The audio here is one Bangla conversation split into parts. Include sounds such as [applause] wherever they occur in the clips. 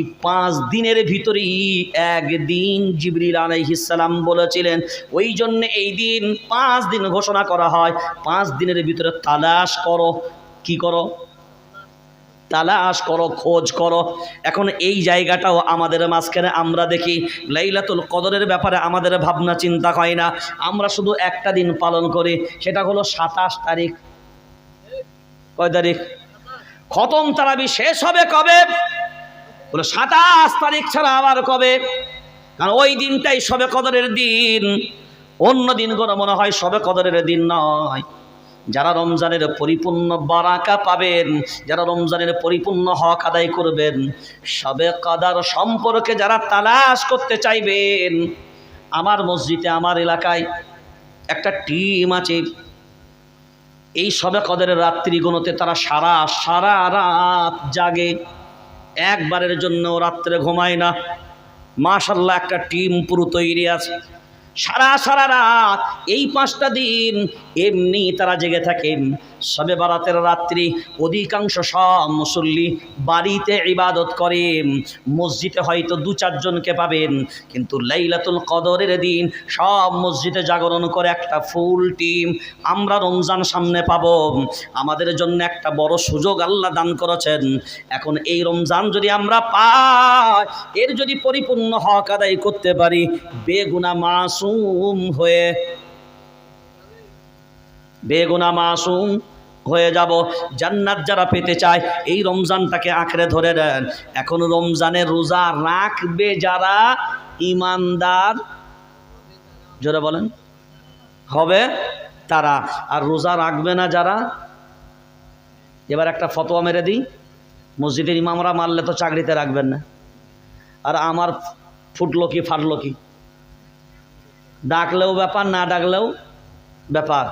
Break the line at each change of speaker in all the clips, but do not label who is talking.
পাঁচ দিনের ভিতরেই একদিন জিবরিল আলাইহিসালাম বলেছিলেন, ওই জন্য এই দিন পাঁচ দিন ঘোষণা করা হয়, পাঁচ দিনের ভিতরে তালাশ করো। কি করো? তালাশ করো, খোঁজ করো। এখন এই জায়গাটাও আমাদের মাঝখানে আমরা দেখি, লাইলাতুল কদরের ব্যাপারে আমাদের ভাবনা চিন্তা হয় না। আমরা শুধু একটা দিন পালন করি, সেটা হলো সাতাশ তারিখ। কয় তারিখ? খতম তারাবি শেষ হবে কবে? বলে, সাতাশ তারিখ ছাড়া আবার কবে? কারণ ওই দিনটাই সবে কদরের দিন। অন্য দিনগুলো মনে হয় সবে কদরের দিন নয়। যারা রমজানের পরিপূর্ণ বারাকা পাবেন, যারা রমজানের পরিপূর্ণ হক আদায় করবেন সবে কদার সম্পর্কে যারা তালাশ করতে চাইবেন, আমার মসজিদে, আমার এলাকায় একটা টিম আছে। এই সবে কদরের রাত্রিগুলোতে তারা সারা সারা রাত জাগে। একবারের জন্য রাত্রে ঘুমায় না। মাশাল্লাহ একটা টিম পুরো তৈরি আছে। সারা সারা রাত এই পাঁচটা দিন এমনি তারা জেগে থাকেন সবে বারাতের রাত্রি অধিকাংশ সব মুসল্লি বাড়িতে ইবাদত করেন মসজিদে হয়তো দু চারজনকে পাবেন, কিন্তু লাইলাতুল কদরের দিন সব মসজিদে জাগরণ করে একটা ফুল টিম। আমরা রমজান সামনে পাব। আমাদের জন্য একটা বড় সুযোগ আল্লাহ দান করেছেন। এখন এই রমজান যদি আমরা পাই, এর যদি পরিপূর্ণ হক আদায় করতে পারি, বেগুনা মাসুম হয়ে বেগুনা মাসুম হয়ে যাব। জান্নাত যারা পেতে চায়, এই রমজানটাকে আঁকড়ে ধরে দেন এখন রমজানের রোজা রাখবে যারা ইমানদার। জোরে বলেন। হবে তারা। আর রোজা রাখবে না যারা? এবার একটা ফতোয়া মেরে দিই। মসজিদের ইমামরা মারলে তো চাকরিতে রাখবেন না। আর আমার ফুটলো কি, ফাটলো কি? ডাকলেও ব্যাপার, না ডাকলেও ব্যাপার।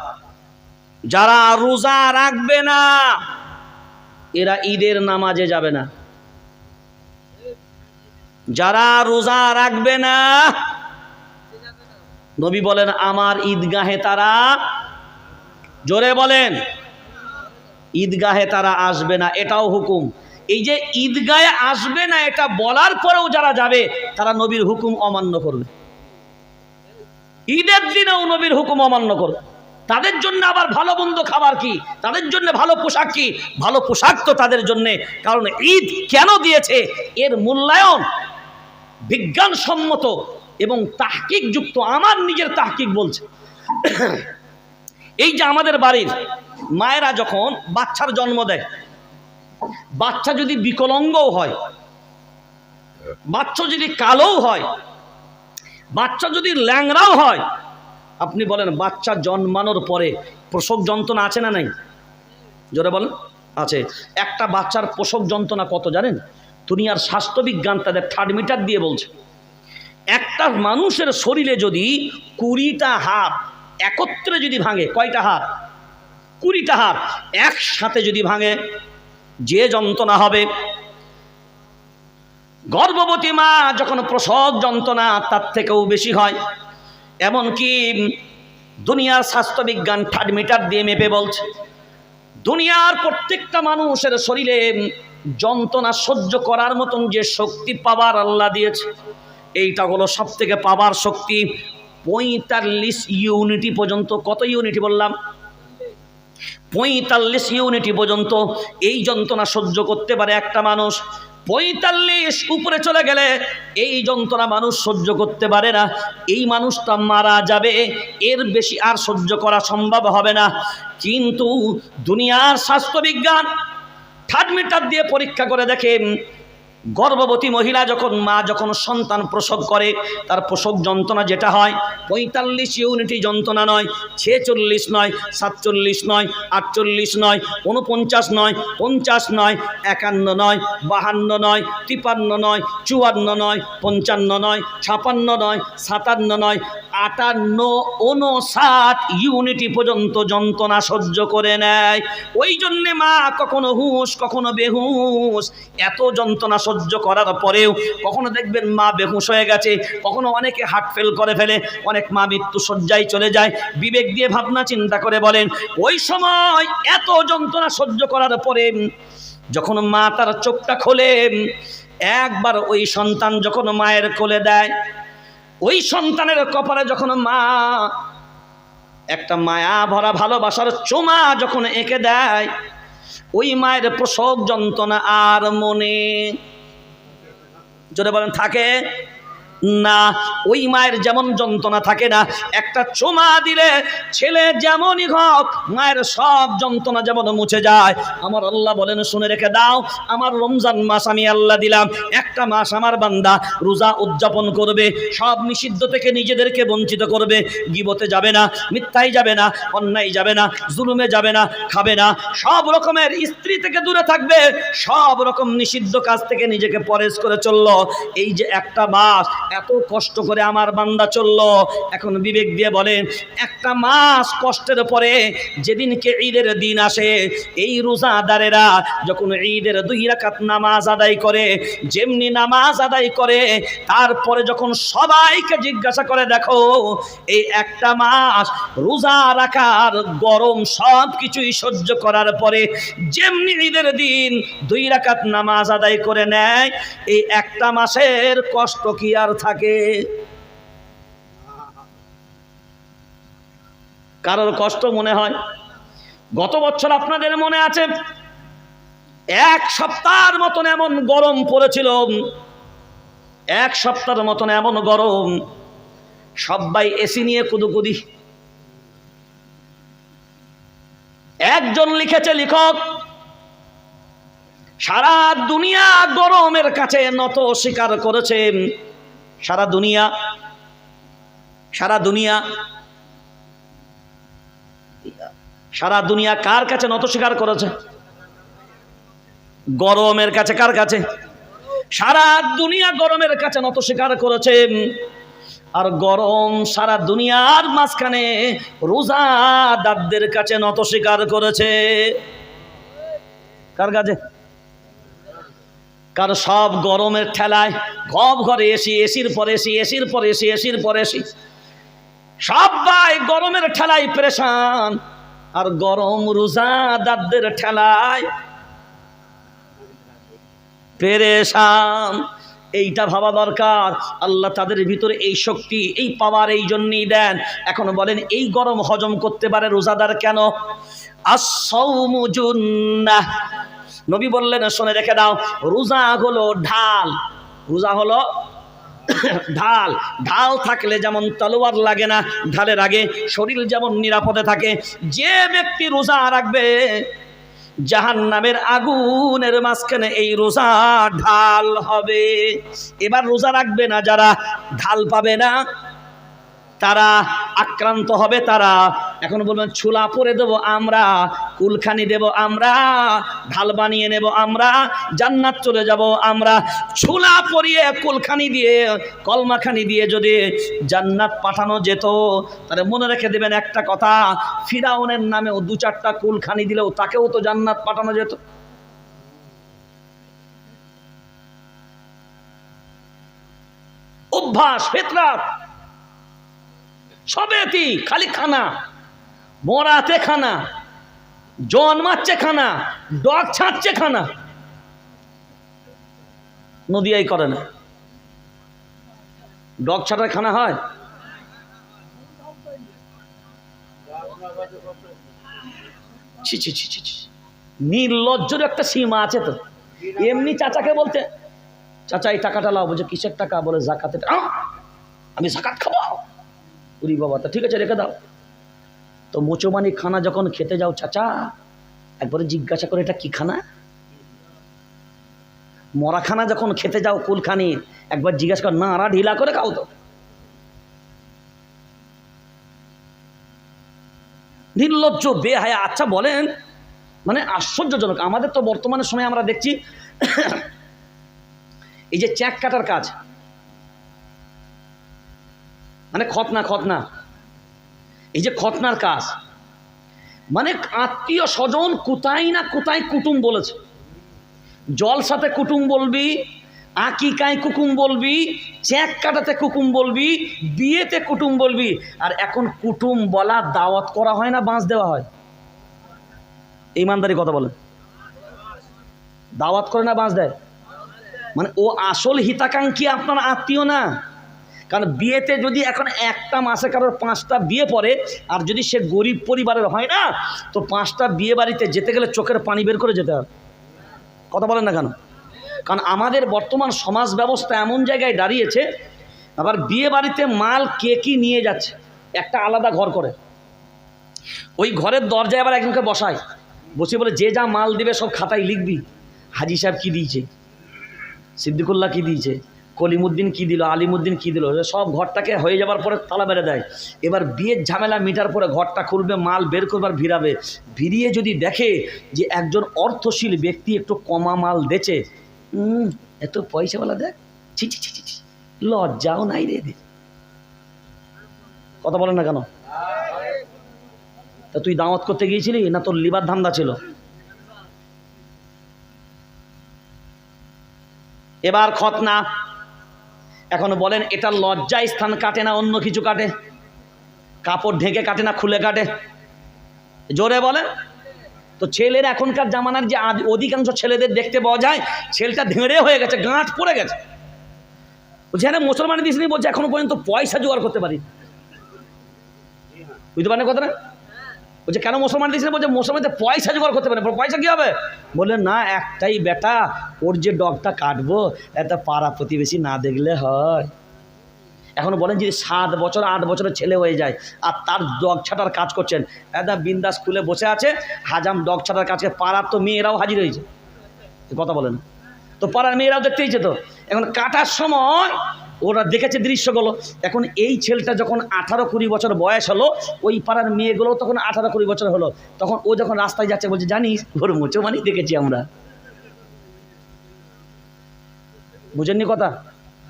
যারা রোজা রাখবে না, এরা ঈদের নামাজে যাবে না। যারা রোজা রাখবে না, নবী বলেন, আমার ঈদগাহে তারা জোরে বলেন, ঈদগাহে তারা আসবে না। এটাও হুকুম। এই যে ঈদগাহে আসবে না, এটা বলার পরেও যারা যাবে, তারা নবীর হুকুম অমান্য করবে। ঈদের দিনেও নবীর হুকুম অমান্য করবে। তাদের জন্য আবার ভালো মন্দ খাবার কি? তাদের জন্য ভালো পোশাক কি? ভালো পোশাক তো তাদের জন্য। কারণ ঈদ কেন দিয়েছে? এর মূল্যায়ন বিজ্ঞানসম্মত এবং তাহকিক যুক্ত আমার নিজের তাহকিক বলছে। এই যে আমাদের বাড়ির মায়েরা যখন বাচ্চার জন্ম দেয়, বাচ্চা যদি বিকলঙ্গও হয়, বাচ্চা যদি কালোও হয়, বাচ্চা যদি ল্যাংরাও হয় আপনি বলেন, বাচ্চা জন্মানোর পরে প্রসব যন্ত্রণা আছে না নাই? জোরে বলেন, আছে। একটা বাচ্চার প্রসব যন্ত্রণা কত জানেন? দুনিয়ার স্বাস্থ্যবিজ্ঞান তাদের থার্ড মিটার দিয়ে বলছে। একটা মানুষের শরীরে যদি কুড়িটা হাত একত্রে যদি ভাঙে, কয়টা হাত? কুড়িটা হাত একসাথে যদি ভাঙে, যে যন্ত্রণা হবে, গর্ভবতী মা যখন প্রসব যন্ত্রণা তার থেকেও বেশি হয় এমনকি দুনিয়ার স্বাস্থ্যবিজ্ঞান থার্ড মিটার দিয়ে মেপে বলছে, দুনিয়ার প্রত্যেকটা মানুষের শরীরে যন্ত্রণা সহ্য করার মতন যে শক্তি পাবার আল্লাহ দিয়েছে, এইটা হলো সব থেকে পাবার শক্তি। পঁয়তাল্লিশ ইউনিটি পর্যন্ত, কত ইউনিটি বললাম? পঁয়তাল্লিশ ইউনিটি পর্যন্ত এই যন্ত্রণা সহ্য করতে পারে একটা মানুষ। পঁয়তাল্লিশ উপরে চলে গেলে এই যন্ত্রণা মানুষ সহ্য করতে পারে না। এই মানুষটা মারা যাবে, এর বেশি আর সহ্য করা সম্ভব হবে না। কিন্তু দুনিয়ার স্বাস্থ্যবিজ্ঞান থার্ড মিটার দিয়ে পরীক্ষা করে দেখেন গর্ভবতী মহিলা যখন, মা যখন সন্তান প্রসব করে, তার প্রসব যন্ত্রণা যেটা হয়, পঁয়তাল্লিশ ইউনিটি যন্ত্রণা নয়, ছেচল্লিশ নয়, সাতচল্লিশ নয়, আটচল্লিশ নয় উনপঞ্চাশ নয়, পঞ্চাশ নয়, একান্ন নয়, বাহান্ন নয়, তিপান্ন নয়, চুয়ান্ন নয়, পঞ্চান্ন নয়, ছাপান্ন নয়, সাতান্ন নয় আটান্ন উনষাট ইউনিটি পর্যন্ত যন্ত্রণা সহ্য করে নেয়। ওই জন্যে মা কখনো হুঁশ, কখনো বেহুশ। এত যন্ত্রণা সহ্য করার পরেও কখনো দেখবেন মা বেহুশ হয়ে গেছে, কখনো অনেকে হার্ট ফেল করে ফেলে, অনেক মা মৃত্যু শয্যায় চলে যায়। বিবেক দিয়ে ভাবনা চিন্তা করে বলেন, ওই সময় এত যন্ত্রণা সহ্য করার পরে যখন মা তার চোখটা খোলে, একবার ওই সন্তান যখন মায়ের কোলে দেয় ওই সন্তানের কপালে যখন মা একটা মায়া ভরা ভালোবাসার চোমা যখন এঁকে দেয়, ওই মায়ের প্রসব যন্ত্রণা আর মনে। যদি বলেন, থাকে? না, ওই মায়ের যেমন যন্ত্রণা থাকে না, একটা চোমা দিলে ছেলে যেমনই হোক, মায়ের সব যন্ত্রণা যেমন মুছে যায়। আমার আল্লাহ বলেন, শুনে রেখে দাও, আমার রমজান মাস আমি আল্লাহ দিলাম। একটা মাস আমার বান্দা রোজা উদযাপন করবে, সব নিষিদ্ধ থেকে নিজেদেরকে বঞ্চিত করবে। গিবতে যাবে না, মিথ্যাই যাবে না, অন্যায় যাবে না, জুলুমে যাবে না, খাবে না। সব রকমের স্ত্রী থেকে দূরে থাকবে, সব রকম নিষিদ্ধ কাজ থেকে নিজেকে পরেজ করে চলল। এই যে একটা মাস এত কষ্ট করে আমার বান্দা চলল। এখন বিবেক দিয়ে বলেন একটা মাস কষ্টের পরে যেদিনকে ঈদের দিন আসে, এই রোজাদারেরা যখন ঈদের দুই রাকাত নামাজ আদায় করে, যেমনি নামাজ আদায় করে, তারপরে যখন সবাইকে জিজ্ঞাসা করে, দেখো, এই একটা মাস রোজা রাখার গরম সব কিছুই সহ্য করার পরে যেমনি ঈদের দিন দুই রাকাত নামাজ আদায় করে নেয়, এই একটা মাসের কষ্ট কি আর থাকে। কারোর কষ্ট মনে হয়? গত বছর আপনাদের মনে আছে? এক সপ্তাহের মতন এমন গরম পড়েছিল। এক সপ্তাহের মতন এমন গরম। সবাই এসি নিয়ে কুদুকুদি। একজন লিখেছে লেখক, সারা দুনিয়া গরমের কাছে নত স্বীকার করেছেন সারা দুনিয়া সারা দুনিয়া সারা দুনিয়া কার কাছে নত স্বীকার করেছে? গরমের কাছে কার কাছে? সারা দুনিয়া গরমের কাছে নত স্বীকার করেছে। আর গরম সারা দুনিয়ার মাঝখানে রোজাদারদের কাছে নত স্বীকার করেছে। কার কাছে? কারণ সব গরমের ঠেলায় ঘব ঘরে এসি এসির পর এসি এসির পর এসি এসির পর এসি সবাই গরমের ঠেলায় প্রেশান। আর গরম রোজাদারদের ঠেলায় পেরেশান। এইটা ভাবা দরকার। আল্লাহ তাদের ভিতরে এই শক্তি, এই পাওয়ার এই জন্যই দেন। এখন বলেন, এই গরম হজম করতে পারে রোজাদার কেন? আসৌমুজুন্নাহ নবী বললেন, শোনে, রেখে দাও। রোজা হলো ঢাল। রোজা হলো [coughs] ঢাল। ঢাল থাকলে যেমন তলোয়ার লাগে না ঢালের আগে, শরীর যেমন নিরাপদে থাকে, যে ব্যক্তি রোজা রাখবে জাহান নামের আগুনের মাঝখানে এই রোজা ঢাল হবে। এবার রোজা রাখবে না যারা ঢাল পাবে না, তারা আক্রান্ত হবে, তারা এখন বলবেন ছুলা পরে দেব আমরা, কুলখানি দেব আমরা, ঢাল বানিয়ে নেব আমরা, জান্নাত চলে যাব আমরা। ছুলা পরিয়ে কুলখানি দিয়ে, কলমাখানি দিয়ে যদি জান্নাত পাঠানো যেত, তাহলে মনে রেখে দেবেন একটা কথা, ফিরাউনের নামেও দু চারটা কুলখানি দিলেও তাকেও তো জান্নাত পাঠানো যেত। অভ্যাস, ফেতরাত। সবেতি খালি খানা। মরাতে খানা জন্মাচ্ছে খানা ডগ ছাড়ছে খানা নদিয়াই করে না। ডগ ছাড়ার খানা হয়? ছি ছি ছি ছি। নির্লজ্জের একটা সীমা আছে তো। এমনি চাচাকে বলতে, চাচা, এই টাকাটা লাও, বলছে, কিসের টাকা? বলে জাকাতে! আমি জাকাত খাব? উরি বাবা, তা ঠিক আছে, রেখে দাও। তো মোচমানি খানা যখন খেতে যাও চাচা, একবারে জিজ্ঞাসা করে এটা কি খানা? মরা খানা যখন খেতে যাও কুলখানি, একবার জিজ্ঞাসা কর, না, আরা ঢিলা করে খাও তো। নির্লজ্জ, বেহায়া আচ্ছা বলেন মানে আশ্চর্যজনক। আমাদের তো বর্তমানের সময় আমরা দেখছি, এই যে চ্যাক কাটার কাজ মানে খতনা খতনা। এই যে খতনার কাজ। মানে আত্মীয় স্বজন কোথায় না কোথায় কুটুম বলেছে। জলসাতে কুটুম বলবি, আকিকায় কুকুম বলবি, চেক কাটাতে কুকুম বলবি, বিয়েতে কুটুম বলবি। আর এখন কুটুম বলা দাওয়াত করা হয় না, বাঁশ দেওয়া হয়। ইমানদারি কথা বলেন। দাওয়াত করে না, বাঁশ দেয়। মানে ও আসল হিতাকাঙ্ক্ষী আপনার আত্মীয় না। কারণ বিয়েতে যদি এখন একটা মাসে কারোর পাঁচটা বিয়ে পড়ে, আর যদি সে গরিব পরিবারের হয় না, তো পাঁচটা বিয়ে বাড়িতে যেতে গেলে চোখের পানি বের করে যেতে হবে কথা বলেন না কেন? কারণ আমাদের বর্তমান সমাজ ব্যবস্থা এমন জায়গায় দাঁড়িয়েছে, আবার বিয়ে বাড়িতে মাল কে কি নিয়ে যাচ্ছে? একটা আলাদা ঘর করে। ওই ঘরের দরজায় আবার একজনকে বসায়। বসে বলে, যে যা মাল দিবে সব খাতায় লিখবি। হাজি সাহেব কী দিয়েছে? সিদ্দিকুল্লাহ কী দিয়েছে? কলিমুদ্দিন কী দিল, আলিমুদ্দিন কী দিল? সব ঘরটাকে হয়ে যাবার পরে তালা মেরে দেয়। এবার বিয়ের ঝামেলা মিটার পরে ঘরটা খুলবে, মাল বের করবার ভিড়াবে। ভিড়িয়ে যদি দেখে যে একজন অর্থশীল ব্যক্তি একটু কমা মাল দেছে এত পয়সাওয়ালা দেখ। ছি ছি ছি ছি। লজ্জাও নাই রে দে কথা বলেন না কেন? তা তুই দাওয়াত করতে গিয়েছিলি না তোর লিবার ধান্দা ছিল? এবার খতনা এখন বলেন, এটা লজ্জায় স্থান কাটে না, অন্য কিছু কাটে। কাপড় ঢেকে কাটে না, খুলে কাটে। জোরে বলেন। তো ছেলের এখনকার জামানার যে অধিকাংশ ছেলেদের দেখতে পাওয়া যায়, ছেলেটা ধেড়ে হয়ে গেছে, গাঁট পড়ে গেছে। বলছে হ্যাঁ মুসলমান দিসনি বলছে, এখনও পর্যন্ত পয়সা জোগাড় করতে পারি বুঝতে পারেন কথা না বলছে, কেন মুসলমান দিয়েছিলেন বলছে, মুসলমানদের পয়সা জোগাড় করতে পারে পয়সা কী হবে? বললে, না, একটাই বেটা, ওর যে ডগটা কাটবো একটা পাড়া প্রতিবেশী না দেখলে হয়। এখন বলেন যদি সাত বছর, আট বছরের ছেলে হয়ে যায়, আর তার ডগ ছাটার কাজ করছেন একটা বিন্দাস খুলে বসে আছে, হাজাম ডগ ছাটার কাজকে পাড়ার তো মেয়েরাও হাজির হয়েছে। কথা বলেন। তো পাড়ার মেয়েরাও দেখতে হয়েছে তো। এখন কাটার সময় ওরা দেখেছে দৃশ্যগুলো। এখন এই ছেলেটা যখন আঠারো কুড়ি বছর বয়স হলো, ওই পাড়ার মেয়েগুলো তখন আঠারো কুড়ি বছর হলো। তখন ও যখন রাস্তায় যাচ্ছে বলছে, জানিস ওর মোচো মানি দেখেছি আমরা। বুঝেননি কথা?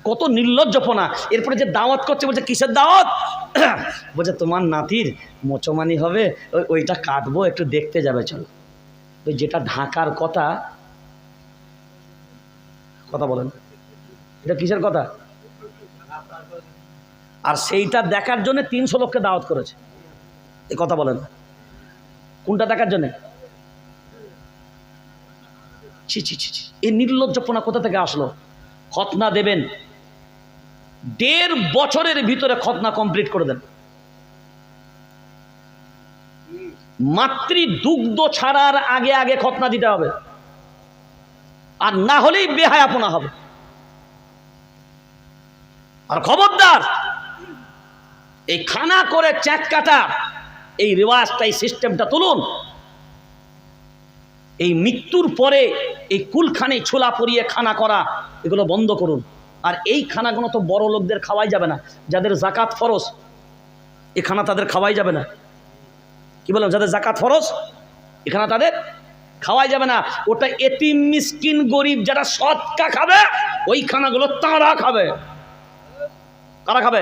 কত নির্লজ্জপনা। এরপরে যে দাওয়াত করছে, বলছে, কিসের দাওয়াত? [coughs] বলছে, তোমার নাতির মোচমানি হবে, ওই, ওইটা কাটবো, একটু দেখতে যাবে, চলো। ওই যেটা ঢাকার কথা কথা বলেন। এটা কিসের কথা? আর সেইটা দেখার জন্য তিনশো লোককে দাওয়াত করেছে। এ কথা বলেন কোনটা দেখার জন্যে? ছি ছি ছি ছি। এই নির্লজ্জপনা কোথা থেকে আসলো? খতনা দেবেন। দেড় বছরের ভিতরে খতনা কমপ্লিট করে দেন। মাতৃ দুগ্ধ ছাড়ার আগে আগে খতনা দিতে হবে। আর না হলেই বেহায়াপনা হবে। আর খবরদার এই খানা করে চ্যাক কাটা। এই রেওয়াজটা এই সিস্টেমটা তুলুন। এই মৃত্যুর পরে এই কুলখানে ছোলা পরিয়ে খানা করা, এগুলো বন্ধ করুন। আর এই খানাগুলো তো বড় লোকদের খাওয়াই যাবে না। যাদের জাকাত ফরস এই খানা তাদের খাওয়াই যাবে না। কি বললাম? যাদের জাকাত ফরজ এখানে তাদের খাওয়াই যাবে না। ওটা এতিম, মিসকিন, গরিব, যারা সৎকা খাবে, ওই খানাগুলো তারা খাবে। কারা খাবে?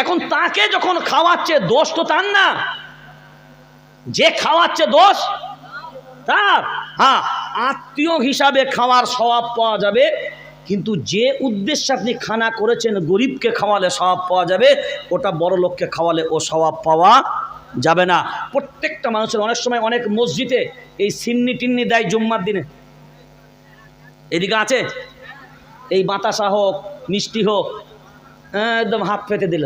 এখন তাকে যখন খাওয়াচ্ছে দোষ তো তার না। যে খাওয়াচ্ছে দোষ, তার। হ্যাঁ আত্মীয় হিসাবে খাওয়ার স্বভাব পাওয়া যাবে, কিন্তু যে উদ্দেশ্যে আপনি খানা করেছেন গরিবকে খাওয়ালে স্বভাব পাওয়া যাবে, ওটা বড় লোককে খাওয়ালে ও স্বভাব পাওয়া যাবে না। প্রত্যেকটা মানুষের অনেক সময় অনেক মসজিদে এই সিন্নি টিন্নি দেয় জুম্মার দিনে। এদিকে আছে? এই বাতাসা হোক, মিষ্টি হোক, একদম হাত পেতে দিল।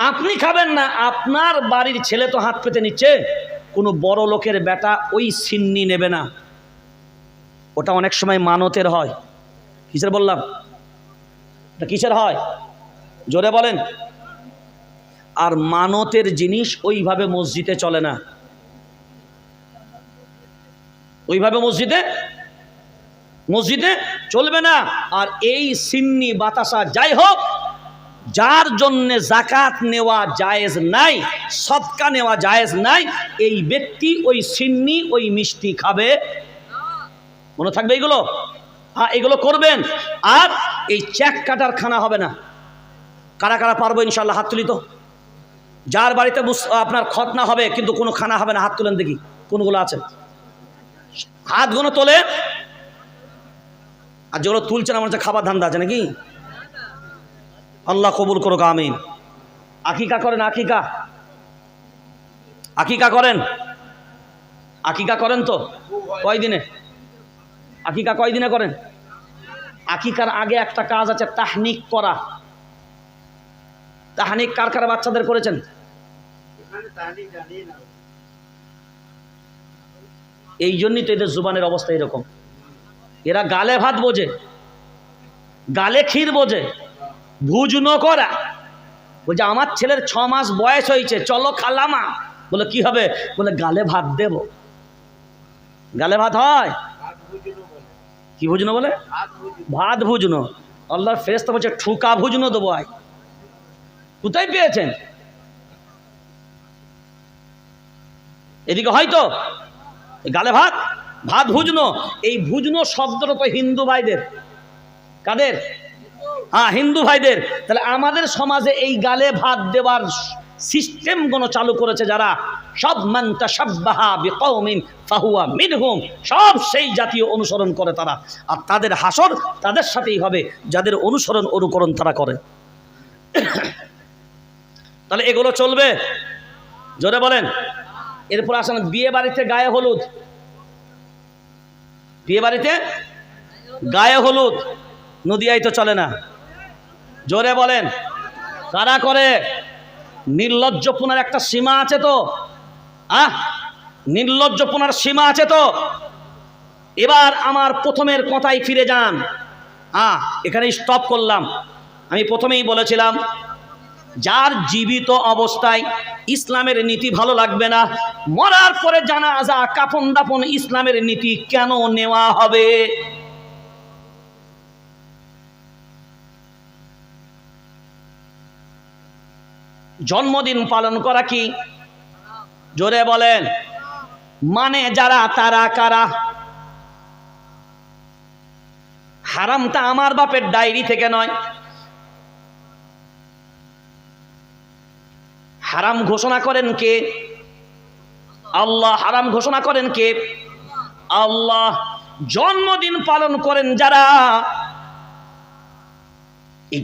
আপনি খাবেন না, আপনার বাড়ির ছেলে তো হাত পেতে নিচ্ছে। কোনো বড় লোকের বেটা ওই সিন্নি নেবে না। ওটা অনেক সময় মানতের হয়। কিসের বললাম? কিসের হয়? জোরে বলেন। আর মানতের জিনিস ওইভাবে মসজিদে চলে না। ওইভাবে মসজিদে? মসজিদে চলবে না। আর এই সিন্নি বাতাসা যাই হোক যার জন্যে জাকাত নেওয়া জায়েজ নাই সৎকা নেওয়া জায়েজ নাই, এই ব্যক্তি ওই সিন্নি, ওই মিষ্টি খাবে। মনে থাকবে এগুলো? হ্যাঁ এগুলো করবেন। আর এই চ্যাক কাটার খানা হবে না। কারা কারা পারব ইনশাল্লাহ হাত তুলি তো। যার বাড়িতে আপনার খতনা হবে, কিন্তু কোনো খানা হবে না, হাত তুলেন দেখি, কোনগুলো আছে? হাতগুলো তোলে আর যেগুলো তুলছেন, আমার খাবার ধান্দা আছে নাকি? আল্লাহ কবুল করুক, আমিন। আকিকা করেন, আকিকা। আকিকা করেন? আকিকা করেন তো? কয়দিনে? আকিকা কয় দিনে করেন? আকিকার আগে একটা কাজ আছে, তাহনিক করা। তাহানিক কার কার বাচ্চাদের করেছেন? এই জন্যই তো এদের জুবানের অবস্থা এরকম। এরা গালে ভাত বোঝে, গালে ক্ষীর বোঝে। ভুজ ন করা। বলছে, আমার ছেলের ছ মাস বয়স হয়েছে, চলো খালামা। বলে, কি হবে? বলে, গালে ভাত দেব। গালে ভাত হয়? কি ভুজনো বলে? ভাত ভুজনো। আল্লাহর তো বলছে, ঠুকা ভুজনো দেবো আয়। কোথায় পেয়েছেন? এদিকে হয়তো? গালে ভাত? ভাত ভুজনো। এই ভুজনো শব্দটা তো হিন্দু ভাইদের। কাদের? হ্যাঁ হিন্দু ভাইদের, তাহলে আমাদের সমাজে এই গালে ভাত দেওয়ার সিস্টেম কোনো চালু করেছে যারা? সব মান্তা সাব্বাহা বিকৌমিন ফাহুয়া মিনহুম, সব সেই জাতীয় অনুসরণ করে তারা। আর তাদের হাসর তাদের সাথেই হবে, যাদের অনুসরণ অনুকরণ তারা করে। তাহলে এগুলো চলবে? জোরে বলেন। এরপর আসেন, বিয়ে বাড়িতে গায়ে হলুদ। বিয়ে বাড়িতে? গায়ে হলুদ। নদিয়ায় তো চলে না। জোরে বলেন। কারা করে? নির্লজ্জপনার একটা সীমা আছে তো। আহ নির্লজ্জপনার সীমা আছে তো। এবার আমার প্রথমের কথাই ফিরে যান। আহ এখানে স্টপ করলাম। আমি প্রথমেই বলেছিলাম, যার জীবিত অবস্থায় ইসলামের নীতি ভালো লাগবে না, মরার পরে জানা যা কাফন দাপন ইসলামের নীতি কেন নেওয়া হবে? জন্মদিন পালন করা কি? জোরে বলেন। মানে যারা, তারা কারা? হারামটা আমার বাপের ডায়েরি থেকে নয়। হারাম ঘোষণা করেন কে? আল্লাহ। হারাম ঘোষণা করেন কে? আল্লাহ। জন্মদিন পালন করেন যারা।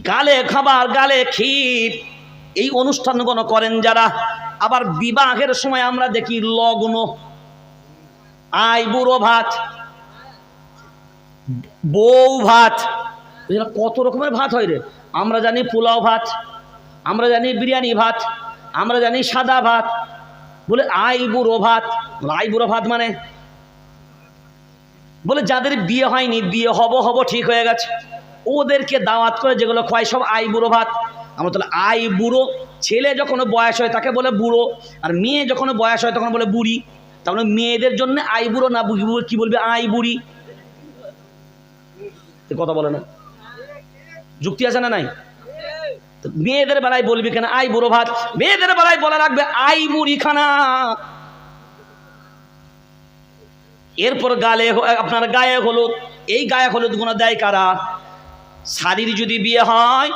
গালে খাবার, গালে ক্ষীর। এই অনুষ্ঠানগুলো করেন যারা। আবার বিবাহের সময় আমরা দেখি লগ্ন, আই বুড়ো ভাত, বউ ভাত। কত রকমের ভাত হয় রে। আমরা জানি পোলাও ভাত, আমরা জানি বিরিয়ানি ভাত, আমরা জানি সাদা ভাত। বলে আই বুড়ো ভাত। আই বুড়ো ভাত মানে? বলে যাদের বিয়ে হয়নি, বিয়ে হব হব ঠিক হয়ে গেছে। ওদেরকে দাওয়াত করে যেগুলো খোয়াই সব আই বুড়ো ভাত। আমরা তাহলে আই বুড়ো, ছেলে যখন বয়স হয় তাকে বলে বুড়ো, আর মেয়ে যখন বয়স হয় তখন বলে বুড়ি। তাহলে মেয়েদের জন্য আই বুড়ো না কি বলবে? আই বুড়ি। কথা বলে না। যুক্তি আছে না নাই? মেয়েদের বেলায় বলবি কেন? আই বুড়ো ভাত। মেয়েদের বেলায় বলা রাখবে আই বুড়ি খানা এরপর গালে আপনার গায়ে হলুদ। এই গায়ে হলুদগুলো দেয় কারা? শাড়ির যদি বিয়ে হয়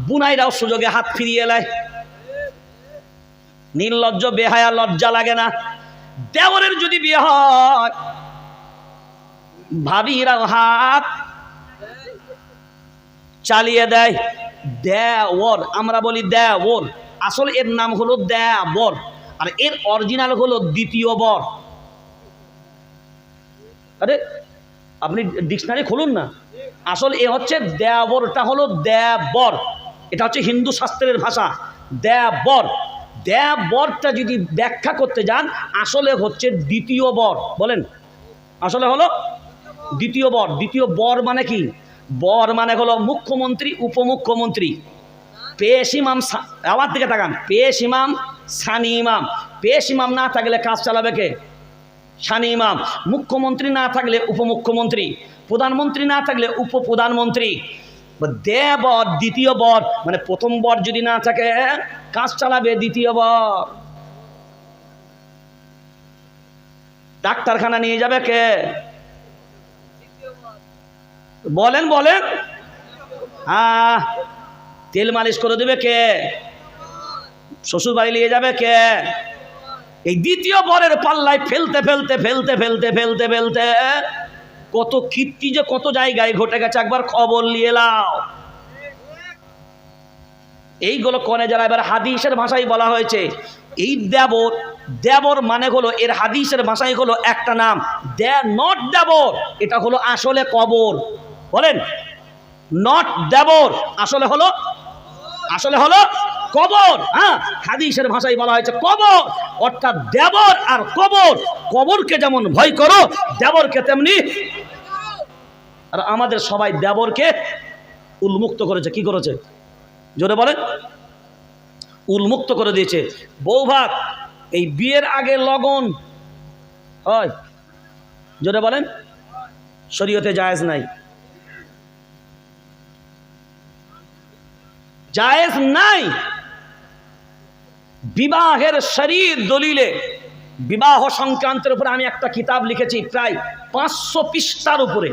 বুনাইরাও সুযোগে হাত ফিরিয়ে এলায় নির্লজ্জ, বেহায়া, লজ্জা লাগে না। দেওরের যদি বিয়ে হয়, ভাবিরাও হাত চালিয়ে দেয়। দেওর, আমরা বলি দেওর। আসলে এর নাম হলো দেবর, আর এর অরিজিনাল হলো দ্বিতীয় বর। আরে, আপনি ডিকশনারি খুলুন না। আসল এ হচ্ছে দেবরটা হলো দেবর। এটা হচ্ছে হিন্দু শাস্ত্রের ভাষা। দেবর দেবরটা যদি ব্যাখ্যা করতে যান, আসলে হচ্ছে দ্বিতীয় বর। বলেন, আসলে হলো দ্বিতীয় বর। দ্বিতীয় বর মানে কি? বর মানে হলো মুখ্যমন্ত্রী, উপমুখ্যমন্ত্রী। পেশ ইমাম আমার দিকে তাকান। পেশ ইমাম, সানি ইমাম। পেশ ইমাম না থাকলে কাজ চালাবে কে? সানি ইমাম। মুখ্যমন্ত্রী না থাকলে উপমুখ্যমন্ত্রী। প্রধানমন্ত্রী না থাকলে উপপ্রধানমন্ত্রী। দে দ্বিতীয় বর মানে প্রথম বর যদি না থাকে, কাজ চালাবে দ্বিতীয় বর। ডাক্তারখানা নিয়ে যাবে কে? বলেন বলেন। হ্যাঁ তেল মালিশ করে দেবে কে? শ্বশুর বাড়ি নিয়ে যাবে কে? এই দ্বিতীয় বরের পাল্লায় ফেলতে ফেলতে ফেলতে ফেলতে ফেলতে ফেলতে কত কীর্তি যে কত জায়গায় ঘটে গেছে, একবার খবর নিয়ে লাও এইগুলো কনে যারা, এবার হাদিসের ভাষায় বলা হয়েছে, এই দেবর দেবর মানে হলো, এর হাদিসের ভাষায় হলো একটা নাম, দে নট দেবর, এটা হলো আসলে কবর। বলেন, নট দেবর, আসলে হলো আসলে হলো কবর হ্যাঁ? হাদিসের ভাষায় বলা হয়েছে কবর, অর্থাৎ দেবর আর কবর, কবরকে যেমন ভয় করো, দেবরকে তেমনি আর আমাদের সবাই দেবরকে উন্মুক্ত করেছে, কি করেছে? জোরে বলেন। উন্মুক্ত করে দিয়েছে। বৌভাত এই বিয়ের আগে লগন, হয়। জোরে বলেন। শরীয়তে জায়েজ নাই। জায়েজ নাই। বিবাহের শরীর দলিলে, বিবাহ সংক্রান্তের উপরে আমি একটা কিতাব লিখেছি প্রায় পাঁচশো পৃষ্ঠার উপরে।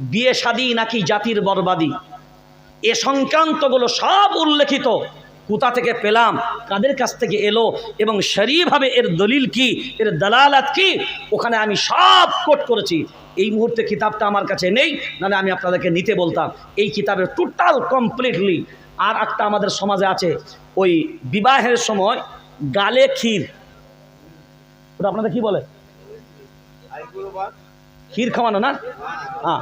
বিয়ে শাদী নাকি জাতির বরবাদী? এ সংক্রান্তগুলো সব উল্লেখিত। কোথা থেকে পেলাম? কাদের কাছ থেকে এলো? এবং শরীরভাবে এর দলিল কি? এর দালালাত কি? ওখানে আমি সব কোট করেছি। এই মুহূর্তে কিতাবটা আমার কাছে নেই, নাহলে আমি আপনাদেরকে নিতে বলতাম। এই কিতাবের টোটাল কমপ্লিটলি আর একটা আমাদের সমাজে আছে। ওই বিবাহের সময় গালে ক্ষীর। ওটা আপনাদের কি বলে? ক্ষীর খাওয়ানো না? হ্যাঁ।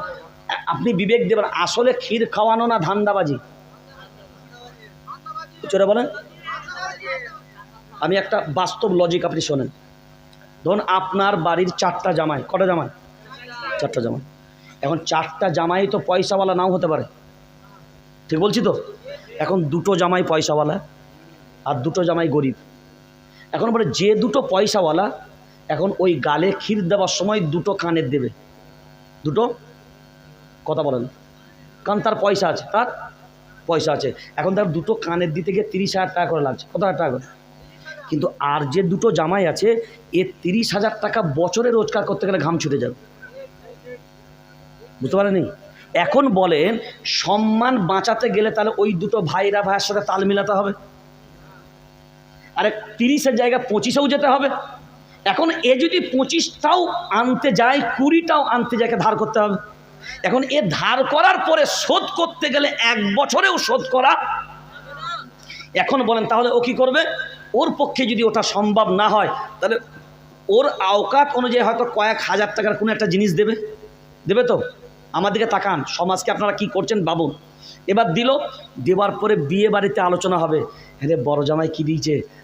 আপনি বিবেক দেবেন, আসলে ক্ষীর খাওয়ানো না ধান্দাবাজি? চলে বলেন। আমি একটা বাস্তব লজিক আপনি শোনেন। ধরুন আপনার বাড়ির চারটা জামাই, কটা জামাই? চারটা জামাই। এখন চারটা জামাই তো পয়সাওয়ালা নাও হতে পারে। ঠিক বলছি তো? এখন দুটো জামাই পয়সাওয়ালা আর দুটো জামাই গরিব। এখন বলে যে দুটো পয়সাওয়ালা এখন ওই গালে ক্ষীর দেওয়ার সময় দুটো কানের দেবে। দুটো? কথা বলেন। কারণ তার পয়সা আছে, তার পয়সা আছে। এখন তার দুটো কানের দিতে গিয়ে তিরিশ হাজার টাকা করে লাগছে। কত হাজার টাকা করে? কিন্তু আর যে দুটো জামাই আছে, এ তিরিশ হাজার টাকা বছরে রোজগার করতে গেলে ঘাম ছুটে যাবে। বুঝতে পারেনি এখন বলেন, সম্মান বাঁচাতে গেলে তাহলে ওই দুটো ভাইরা ভাইয়ের সাথে তাল মিলাতে হবে। আরে তিরিশের জায়গায় পঁচিশেও যেতে হবে। এখন এ যদি পঁচিশটাও আনতে যায়, কুড়িটাও আনতে যায় ধার করতে হবে। এখন এ ধার করার পরে শোধ করতে গেলে এক বছরেও শোধ করা। এখন বলেন, তাহলে ও কি করবে? ওর পক্ষে যদি ওটা সম্ভব না হয়, তাহলে ওর আওকাত অনুযায়ী হয়তো কয়েক হাজার টাকার কোনো একটা জিনিস দেবে। দেবে তো? আমাদেরকে তাকান, সমাজকে আপনারা কি করছেন বাবুন এবার দিল, দেওয়ার পরে বিয়ে বাড়িতে আলোচনা হবে। হ্যাঁ বড় জামাই কী দিয়েছে?